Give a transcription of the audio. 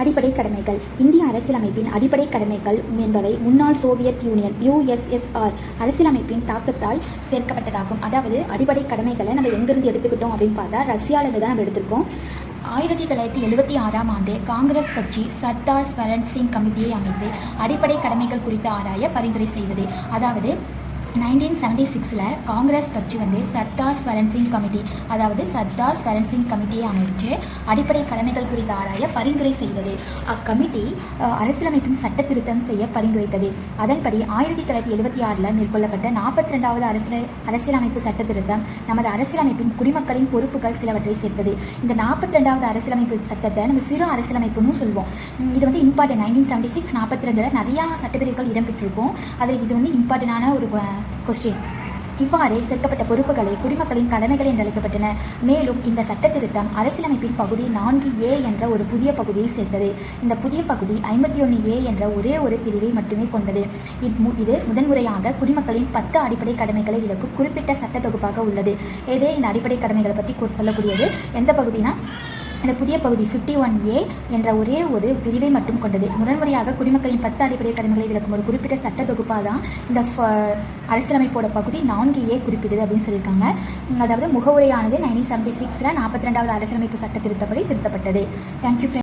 அடிப்படை கடமைகள். இந்திய அரசியலமைப்பின் அடிப்படை கடமைகள் என்பவை முன்னாள் சோவியத் யூனியன் யூஎஸ்எஸ்ஆர் அரசியலமைப்பின் தாக்கத்தால் சேர்க்கப்பட்டதாகும். அதாவது அடிப்படை கடமைகளை நம்ம எங்கேருந்து எடுத்துக்கிட்டோம் அப்படின்னு பார்த்தா ரஷ்யாவிலேருந்து தான் நம்ம எடுத்திருக்கோம். ஆயிரத்தி தொள்ளாயிரத்தி எழுபத்தி ஆறாம் ஆண்டு காங்கிரஸ் கட்சி சர்தார் ஸ்வரன் சிங் கமிட்டியை அமைத்து அடிப்படை கடமைகள் குறித்து ஆராய பரிந்துரை செய்தது. அதாவது நைன்டீன் செவன்டி சிக்ஸில் காங்கிரஸ் கட்சி வந்து சர்தார் ஸ்வரன் சிங் கமிட்டி அதாவது சர்தார் ஸ்வரன் சிங் கமிட்டியை அமைச்சு அடிப்படை கடமைகள் குறித்து ஆராய பரிந்துரை செய்தது. அக்கமிட்டி அரசியலமைப்பின் சட்ட திருத்தம் செய்ய பரிந்துரைத்தது. அதன்படி ஆயிரத்தி தொள்ளாயிரத்தி எழுபத்தி ஆறில் மேற்கொள்ளப்பட்ட நாற்பத்தி ரெண்டாவது அரசியல் அரசியலமைப்பு சட்ட திருத்தம் நமது அரசியலமைப்பின் குடிமக்களின் பொறுப்புகள் சிலவற்றை சேர்த்தது. இந்த நாற்பத்தி ரெண்டாவது அரசியலமைப்பு சட்டத்தை நம்ம சிறு அரசியலமைப்புன்னு சொல்லுவோம் இது வந்து இம்பார்ட்டன்ட் நைன்டீன் செவன்டி சிக்ஸ் நாற்பத்தி ரெண்டில் நிறையா சட்டப்பிரிவுகள் இடம்பெற்றிருக்கும். அதில் இது வந்து இம்பார்ட்டண்டான ஒரு கொஸ்டின் இவ்வாறு சேர்க்கப்பட்ட பொறுப்புகளை குடிமக்களின் கடமைகள் என்று அழைக்கப்பட்டன. மேலும் இந்த சட்ட திருத்தம் அரசியலமைப்பின் பகுதி நான்கு ஏ என்ற ஒரு புதிய பகுதியை சேர்ந்தது. இந்த புதிய பகுதி ஐம்பத்தி ஒன்று ஏ என்ற ஒரே ஒரு பிரிவை மட்டுமே கொண்டது. இது முதன்முறையாக குடிமக்களின் பத்து அடிப்படை கடமைகளை விளக்கும் குறிப்பிட்ட சட்ட தொகுப்பாக உள்ளது. எதே இந்த அடிப்படை கடமைகளை பற்றி சொல்லக்கூடியது? எந்த பகுதினா இந்த புதிய பகுதி 51 ஒன் ஏ என்ற ஒரே ஒரு பிரிவை மட்டும் கொண்டது. முதன்முறையாக குடிமக்களின் பத்து அடிப்படை கடமைகளை விளக்கும் ஒரு குறிப்பிட்ட சட்ட தொகுப்பாக தான் இந்த ஃப- அரசியலமைப்போட பகுதி நான்கு ஏ குறிப்பிடுது அப்படின்னு சொல்லியிருக்காங்க. அதாவது முகவுரையானது நைன்டீன் செவன்டி சிக்ஸில் நாற்பத்தி ரெண்டாவது அரசியலமைப்பு சட்ட திருத்தப்படி திருத்தப்பட்டது. தேங்க்யூ